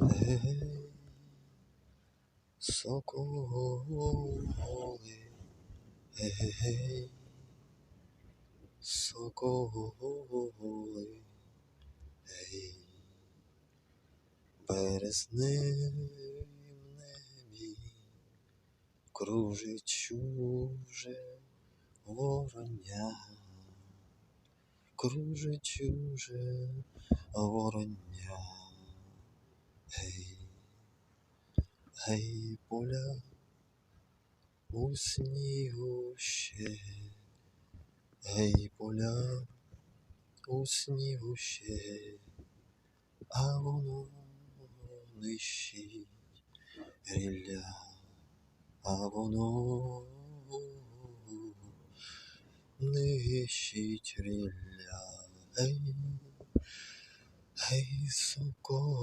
Гей, соколи, гей, соколи, гей, березним небі кружить чуже вороня, кружить чуже вороня. Гей, гей, поля у снігу ще, гей, поля у снігу ще, а воно нищить рілля, а воно нищить рілля. Гей, гей, сокол.